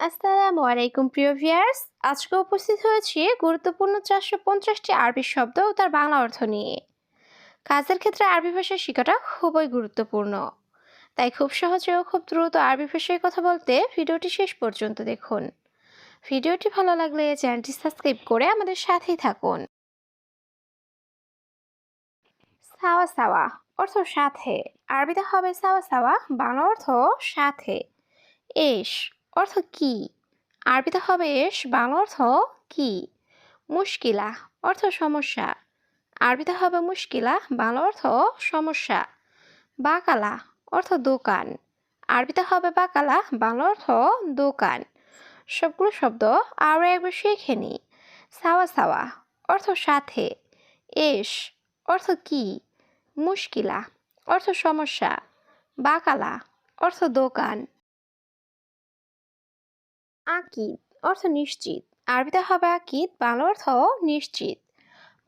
আসসালামু আলাইকুম, প্রিয় ভিয়ার্স আজকে উপস্থিত হয়েছি গুরুত্বপূর্ণ চারশো পঞ্চাশটি আরবি শব্দ ও তার বাংলা অর্থ নিয়ে। কাজের ক্ষেত্রে আরবি ভাষা শেখাটা খুবই গুরুত্বপূর্ণ। তাই খুব সহজে ও খুব দ্রুত আরবি ভাষায় কথা বলতে ভিডিওটি শেষ পর্যন্ত দেখুন। ভিডিওটি ভালো লাগলে চ্যানেলটি সাবস্ক্রাইব করে আমাদের সাথেই থাকুন। সাওয়া সাওয়া অর্থ সাথে। আরবিতে হবে সাওয়া সাওয়া, বাংলা অর্থ সাথে। এস অর্থ কি? আরবিতে হবে এস, বাংলা অর্থ কি? মুশকিলা, অর্থ সমস্যা। আরবিতে হবে মুশকিলা, বাংলা অর্থ সমস্যা। বাকালা, অর্থ দোকান। আরবিতে হবে বাকালা, বাংলা অর্থ দোকান। সবগুলো শব্দ আরও একবার শিখে নি সাওয়া সাওয়া, অর্থ সাথে। এস, অর্থ কি? মুশকিলা, অর্থ সমস্যা। বাকালা, অর্থ দোকান। আকিদ, অর্থ নিশ্চিত। আরবিতে হবে আকিদ, বাংলা অর্থ নিশ্চিত।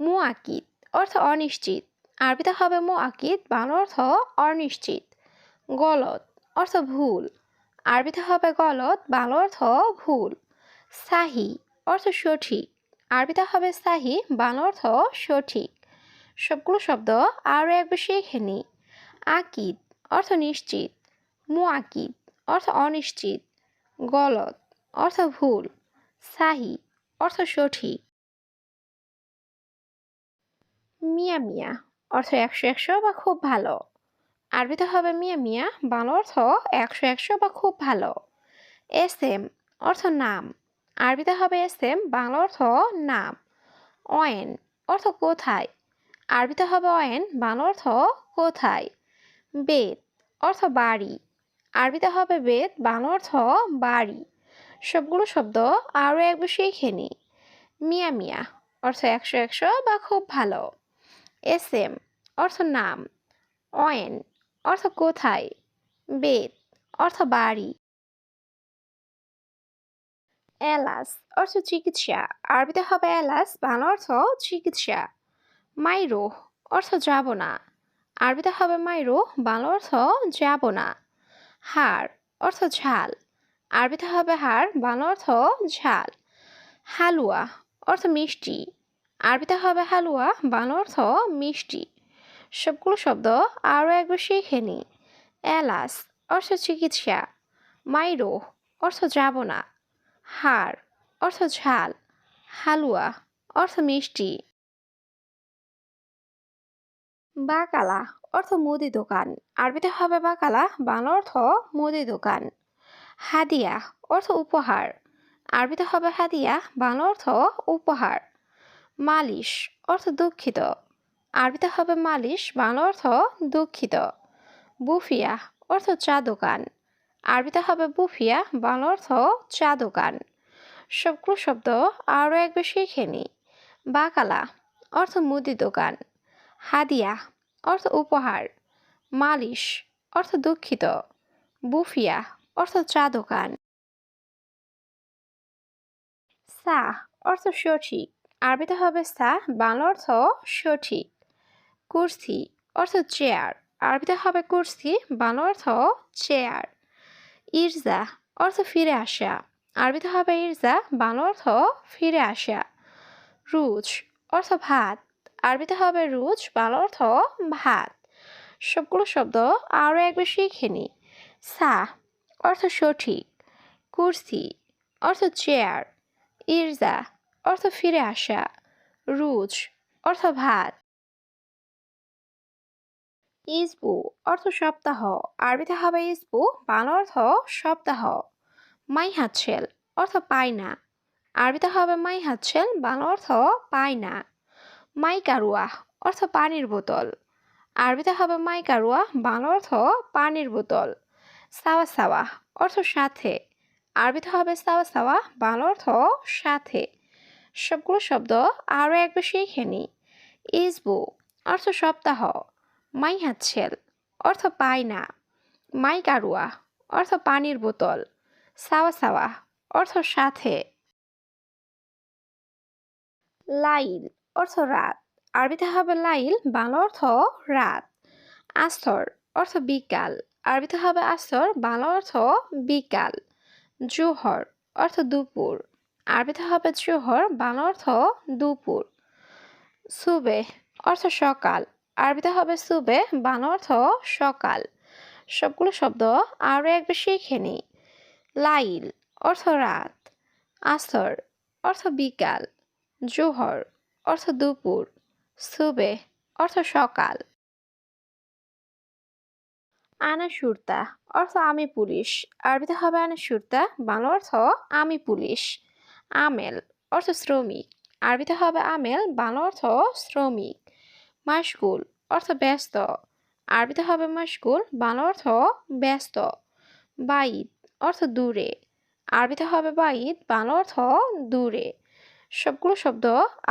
মু আকিদ অর্থ অনিশ্চিত। আরবিতে হবে মু আকিদ বাংলা অর্থ অনিশ্চিত। গলত অর্থ ভুল। আরবিতে হবে গলত বাংলা অর্থ ভুল। সাহি, অর্থ সঠিক। আরবিতে হবে সাহি, বাংলা অর্থ সঠিক। সবগুলো শব্দ আরও একবার শিখে নি আকিদ, অর্থ নিশ্চিত। মু আকিদ অর্থ অনিশ্চিত। গলত অর্থ ভুল, সাহি, অর্থ সঠিক। মিয়া মিয়া, অর্থ একশো একশো বা খুব ভালো। আরবিতে হবে মিয়া মিয়া, বাংলা অর্থ একশো একশো বা খুব ভালো। এস এম, অর্থ নাম। আরবিতে হবে এস এম, বাংলা অর্থ নাম। অয়েন অর্থ কোথায়? আরবিতে হবে অয়েন বাংলা অর্থ কোথায়? বেদ, অর্থ বাড়ি। আরবিতে হবে বেদ, বাংলা অর্থ বাড়ি। সবগুলো শব্দ আরও একবার শিখে নি। মিয়া মিয়া, অর্থ একশো একশো বা খুব ভালো। এস এম অর্থ নাম। অয়েন, অর্থ কোথায়। বেদ, অর্থ বাড়ি। এলাস, অর্থ চিকিৎসা। আরবিতে হবে এলাস, বাংলা অর্থ চিকিৎসা। মাইরো অর্থ যাব না আরবিতে হবে মাইরো বাংলা অর্থ যাব না হাড়, অর্থ ঝাল। আরবিতে হবে হাড় বাংলা অর্থ ঝাল। হালুয়া অর্থ মিষ্টি। আরবিতে হবে হালুয়া, বাংলা অর্থ মিষ্টি। সবগুলো শব্দ আরও একবার শিখে নি। এলাস অর্থ চিকিৎসা। মাইরো অর্থ যাব না হাড় অর্থ ঝাল। হালুয়া অর্থ মিষ্টি। বাকালা অর্থ মুদি দোকান। আরবিতে হবে বাকালা, বাংলা অর্থ মুদি দোকান। হাদিয়া অর্থ উপহার। আরবিতে হবে হাদিয়া, বাংলা অর্থ উপহার। মালিশ অর্থ দুঃখিত। আরবিতে হবে মালিশ, বাংলা অর্থ দুঃখিত। বুফিয়া অর্থ চা দোকান আরবিতে হবে বুফিয়া, বাংলা অর্থ চা দোকান সবগুলো শব্দ আরও একবার শিখে নি বাকালা অর্থ মুদি দোকান। হাদিয়া অর্থ উপহার। মালিশ অর্থ দুঃখিত। বুফিয়া অর্থ চা দোকান। সা অর্থ সঠিক। আরবিতে হবে সা বাংলা অর্থ সঠিক। কুর্সি, অর্থ চেয়ার। আরবিতে হবে কুর্সি, বাংলা অর্থ চেয়ার। ইরজা, অর্থ ফিরে আসা। আরবিতে হবে ইরজা, বাংলা অর্থ ফিরে আসা। রুজ, অর্থ ভাত। আরবিতে হবে রুজ, বাংলা অর্থ ভাত। সবগুলো শব্দ আরও একবার শিখে নি। সা অর্থ সঠিক, কুর্সি, অর্থ চেয়ার, ইরজা, অর্থ ফিরে আসা, রুজ, অর্থ ভাত। ইসবু, অর্থ সপ্তাহ, আরবিতে হবে ইসবু, বাংলা অর্থ সপ্তাহ। মাই হাতছেল অর্থ পায় না আরবিতে হবে মাই হাতছেল বাংলা অর্থ পায় না মাই কারুয়া অর্থ পানির বোতল, আরবিতে হবে মাই কারুয়া বাংলা অর্থ পানির বোতল। সাওয়া সাওয়া অর্থ সাথে। আরবিতে হবে সাওয়া সাওয়া, বাংলা অর্থ সাথে। সবগুলো শব্দ আরও একবার শিখে নি। ইসবু অর্থ সপ্তাহ, মাই হাতছেল অর্থ পায় না। মাই কারুয়া অর্থ পানির বোতল। সাওয়া সাওয়া অর্থ সাথে। লাইল অর্থ রাত, আরবিতে হবে লাইল, বাংলা অর্থ রাত। আস্তর অর্থ বিকাল। আরবিতে হবে আসর, বাংলা অর্থ বিকাল, জোহর অর্থ দুপুর। আরবিতে হবে জোহর, বাংলা অর্থ দুপুর। সুবে অর্থ সকাল, আরবিতে হবে সুবে, বাংলা অর্থ সকাল। সবগুলো শব্দ আরও একবার শিখে নিই লাইল অর্থ রাত, আসর অর্থ বিকাল, জোহর অর্থ দুপুর, সুবে অর্থ সকাল। আনা সুরতা, অর্থ আমি পুলিশ। আরবিতে হবে আনা সুরতা, বাংলা অর্থ আমি পুলিশ। আমেল, অর্থ শ্রমিক। আরবিতে হবে আমেল, বাংলা অর্থ শ্রমিক। মাসগুল অর্থ ব্যস্ত। আরবিতে হবে মাসগুল বাংলা অর্থ ব্যস্ত। বাইদ, অর্থ দূরে। আরবিতে হবে বাইদ, বাংলা অর্থ দূরে। সবগুলো শব্দ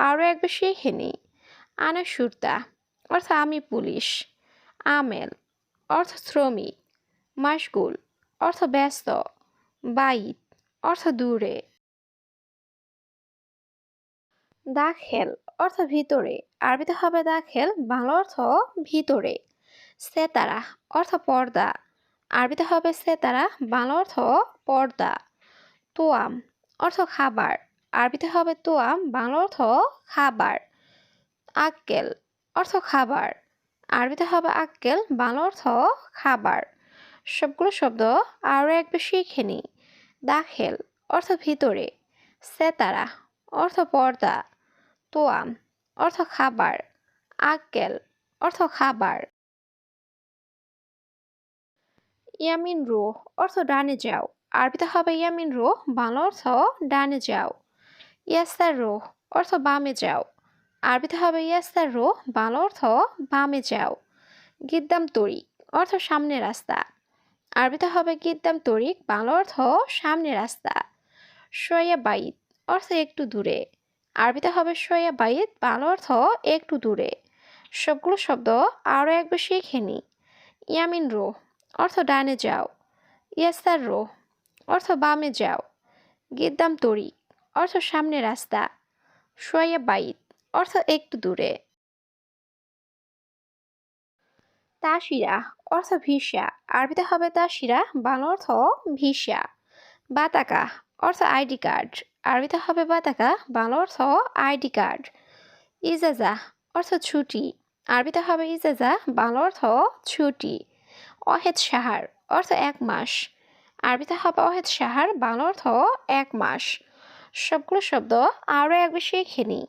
আরও একবার শিখে নিই আনা সুরতা, অর্থ আমি পুলিশ। আমেল অর্থ শ্রমিক মাসগুল অর্থ ব্যস্ত বাইদ অর্থ দূরে। দাখেল, অর্থ ভিতরে। আরবিতে হবে দাখেল, বাংলা অর্থ ভিতরে। সেতারা, অর্থ পর্দা। আরবিতে হবে সেতারা, বাংলা অর্থ পর্দা। তোয়াম, অর্থ খাবার। আরবিতে হবে তোয়াম, বাংলা অর্থ খাবার। আক্কেল, অর্থ খাবার। আরবিতে হবে আক্কেল, বাংলা অর্থ খাবার। সবগুলো শব্দ আরও একবার শিখে নিই দাখেল, অর্থ ভিতরে। সেতারা, অর্থ পর্দা। তোয়াম, অর্থ খাবার। আক্কেল, অর্থ খাবার। ইয়ামিন রো, অর্থ ডানে যাও। আরবিতে হবে ইয়ামিন রো, বাংলা অর্থ ডানে যাও। ইয়াস্তার রো, অর্থ বামে যাও। আরবিতে হবে ইয়াস্তার বাংলা অর্থ বামে যাও। গিদ্দাম তরিক, অর্থ সামনে রাস্তা। আরবিতে হবে, গিদ্দাম তরিক, বাল অর্থ সামনে রাস্তা। সোয়া বাইত, অর্থ একটু দূরে। আরবিতে হবে সোয়া বাইত, বাংলা অর্থ একটু দূরে। সবগুলো শব্দ আরও একবার শিখে নিই ইয়ামিন রো, অর্থ ডানে যাও। ইয়াস্তার রো, অর্থ বামে যাও। গিদ্দাম তরিক, অর্থ সামনে রাস্তা। সোয়া বাইত অর্থ একটু দূরে। তাসিরা, অর্থ ভিসা। আরবিতে হবে তাসিরা, বাংলা অর্থ ভিসা। বাতাকা, অর্থ আইডি কার্ড। আরবিতে হবে বাতাকা, বাংলা অর্থ আইডি কার্ড। ইজাজা, অর্থ ছুটি। আরবিতে হবে ইজাজা, বাংলা অর্থ ছুটি। অহেদ সাহার, অর্থ এক মাস। আরবিতে হবে অহেদ সাহার, বাংলা অর্থ এক মাস। সবগুলো শব্দ আরও একবার শিখে নিই।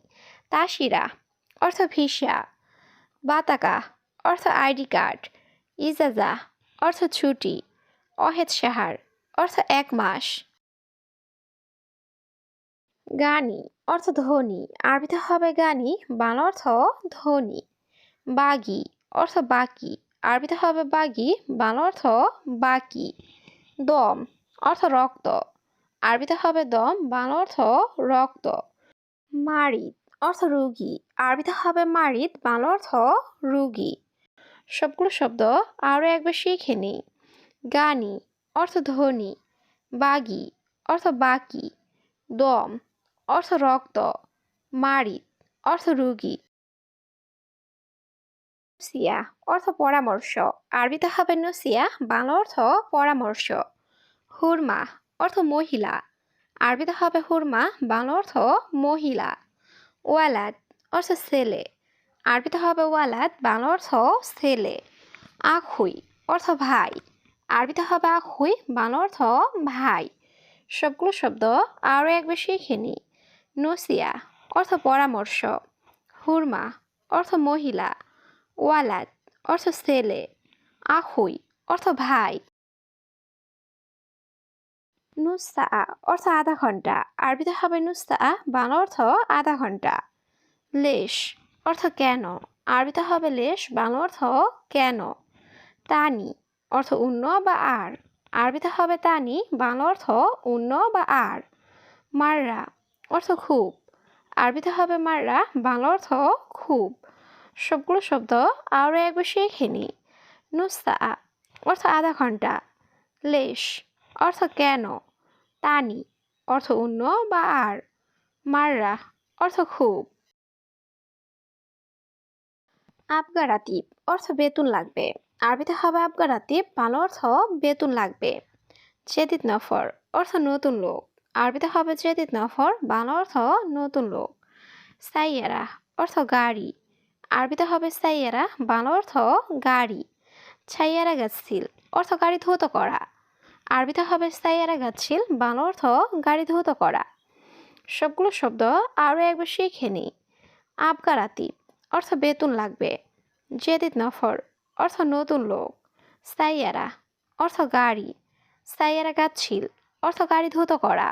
তাসিরা, অর্থ ভিসা, বাতাকা, অর্থ আইডি কার্ড, ইজাজা, অর্থ ছুটি, অহেদ সাহার, অর্থ এক মাস। গানি, অর্থ ধনী, আরবিতে হবে গানি, বাংলা অর্থ ধনী। বাগি, অর্থ বাকি, আরবিতে হবে বাগি, বাংলা অর্থ বাকি। দম, অর্থ রক্ত, আরবিতে হবে দম, বাংলা অর্থ রক্ত। মারিদ অর্থ রুগী আরবিতে হবে মারিদ, বাংলা অর্থ রুগী। সবগুলো শব্দ আরও একবার শিখে নিই। গানি, অর্থ ধনী। বাগি, অর্থ বাকি। দম, অর্থ রক্ত। মারিদ, অর্থ রুগী। নুসিয়া, অর্থ পরামর্শ। আরবিতে হবে নুসিয়া, বাংলা অর্থ পরামর্শ। হুরমা, অর্থ মহিলা। আরবিতে হবে হুরমা, বাংলা অর্থ মহিলা। ওয়ালাদ, অর্থ ছেলে। আরবিতে হবে ওয়ালাদ, বাংলা অর্থ ছেলে। আখুই, অর্থ ভাই। আরবিতে হবে আখুই, বাংলা অর্থ ভাই। সবগুলো শব্দ আরও একবার শিখে নিই নসিয়া, অর্থ পরামর্শ। হুরমা, অর্থ মহিলা। ওয়ালাদ, অর্থ ছেলে। আখুই, অর্থ ভাই। নুসা অর্থ আধা ঘণ্টা। আরবিতে হবে নুসা বাংলা অর্থ আধা ঘণ্টা। লেশ অর্থ কেন? আরবিতে হবে লেশ, বাংলা অর্থ কেন? তানি অর্থ উন্ন বা আর। আরবিতে হবে তানি, বাংলা অর্থ উন্ন বা আর। মাররা অর্থ খুব। আরবিতে হবে মাররা, বাংলা অর্থ খুব। সবগুলো শব্দ আরও একবার শিখে নিই নুসা অর্থ আধা ঘণ্টা। লেশ অর্থ কেন? তানি, অর্থ উন্ন বা আর? মাররা, অর্থ খুব। আবগারাতিব অর্থ বেতন লাগবে। আরবিতে হবে আবগারাতিব বাংলা অর্থ বেতন লাগবে। জেদিদ নফর, অর্থ নতুন লোক। আরবিতে হবে জেদিদ নফর, বাংলা অর্থ নতুন লোক। সাইয়ারা, অর্থ গাড়ি। আরবিতে হবে সাইয়ারা, বাংলা অর্থ গাড়ি। ছাইয়ারা গাছিল অর্থ গাড়ি ধৌত করা। আরবিতে হবে সাইয়ারা গাছিল, বাংলা অর্থ গাড়ি ধৌত করা। সবগুলো শব্দ আরও একবার শিখে নিই। আবগারাতি অর্থ বেতন লাগবে। জেদিদ নফর, অর্থ নতুন লোক। সাইয়ারা, অর্থ গাড়ি। সাইয়ারা গাছিল, অর্থ গাড়ি ধৌত করা।